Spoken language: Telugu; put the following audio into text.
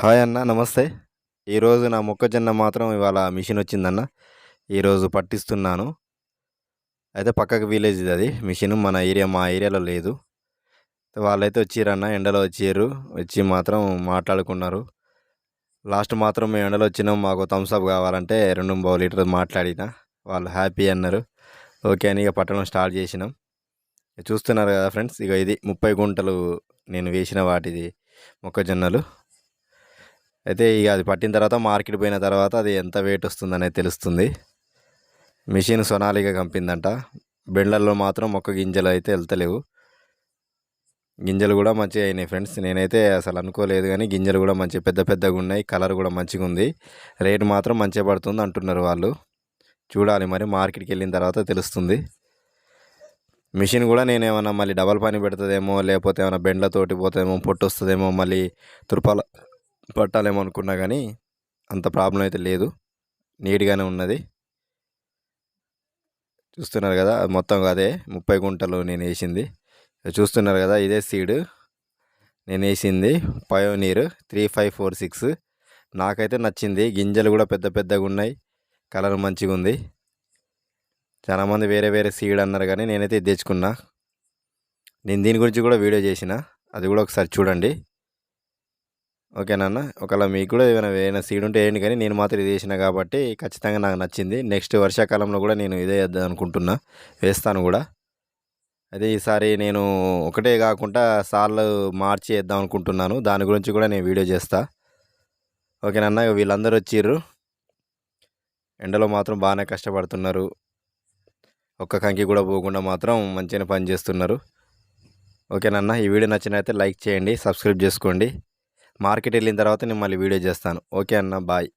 హాయ్ అన్న నమస్తే. ఈరోజు నా మొక్కజొన్న మాత్రం ఇవాళ మిషన్ వచ్చిందన్న. ఈరోజు పట్టిస్తున్నాను. అయితే పక్కకు విలేజ్ ఇది అది. మిషన్ మన ఏరియా మా ఏరియాలో లేదు. వాళ్ళైతే వచ్చిరన్న ఎండలో వచ్చారు వచ్చి మాత్రం మాట్లాడుకున్నారు. లాస్ట్ మాత్రం మేము ఎండలో వచ్చినాం. మాకు థమ్స్అప్ కావాలంటే రెండు మూడు లీటర్ మాట్లాడిన. వాళ్ళు హ్యాపీ అన్నారు. ఓకే అని ఇక పట్టడం స్టార్ట్ చేసినాం. చూస్తున్నారు కదా ఫ్రెండ్స్ ఇక ఇది ముప్పై గుంటలు నేను వేసిన వాటిది మొక్కజొన్నలు. అయితే ఇక అది పట్టిన తర్వాత మార్కెట్ పోయిన తర్వాత అది ఎంత వెయిట్ వస్తుందనేది తెలుస్తుంది. మిషన్ సొనాలిగా కంపిందంట. బెండల్లో మాత్రం మొక్క గింజలు అయితే వెళ్తలేవు. గింజలు కూడా మంచిగా అయినాయి ఫ్రెండ్స్. నేనైతే అసలు అనుకోలేదు కానీ గింజలు కూడా మంచి పెద్ద పెద్దగా ఉన్నాయి. కలర్ కూడా మంచిగా ఉంది. రేట్ మాత్రం మంచిగా పడుతుంది అంటున్నారు వాళ్ళు. చూడాలి మరి మార్కెట్కి వెళ్ళిన తర్వాత తెలుస్తుంది. మిషన్ కూడా నేను ఏమన్నా మళ్ళీ డబల్ పని పెడుతుందేమో లేకపోతే ఏమైనా బెండ్లతోటి పోతుందేమో పొట్టు వస్తుందేమో మళ్ళీ తుర్పాల పట్టాలేమో అనుకున్నా కానీ అంత ప్రాబ్లం అయితే లేదు. నీట్గానే ఉన్నది. చూస్తున్నారు కదా అది మొత్తం అదే ముప్పై గుంటలు నేను వేసింది. చూస్తున్నారు కదా ఇదే సీడ్. నేను వేసింది Pioneer three five four six. నాకైతే నచ్చింది. గింజలు కూడా పెద్ద పెద్దగా ఉన్నాయి. కలర్ మంచిగా ఉంది. చాలామంది వేరే వేరే సీడ్ అన్నారు కానీ నేనైతే తెచ్చుకున్నా. నేను దీని గురించి కూడా వీడియో చేసిన. అది కూడా ఒకసారి చూడండి. ఓకేనా ఒకవేళ మీకు కూడా ఏమైనా ఏమైనా సీడ్ ఉంటే వేయండి కానీ నేను మాత్రం ఇది వేసిన కాబట్టి ఖచ్చితంగా నాకు నచ్చింది. నెక్స్ట్ వర్షాకాలంలో కూడా నేను ఇదే వేద్దాం అనుకుంటున్నా. వేస్తాను కూడా. అదే ఈసారి నేను ఒకటే కాకుండా సార్లు మార్చి వేద్దాం అనుకుంటున్నాను. దాని గురించి కూడా నేను వీడియో చేస్తా. ఓకేనన్నా వీళ్ళందరూ వచ్చిర్రు. ఎండలో మాత్రం బాగానే కష్టపడుతున్నారు. ఒక్క కంకి కూడా పోకుండా మాత్రం మంచిగానే పని చేస్తున్నారు ఓకేనన్నా ఈ వీడియో నచ్చినైతే లైక్ చేయండి సబ్స్క్రైబ్ చేసుకోండి. మార్కెట్ వెళ్ళిన తర్వాత నేను మళ్ళీ వీడియో చేస్తాను. ఓకే అన్న బాయ్.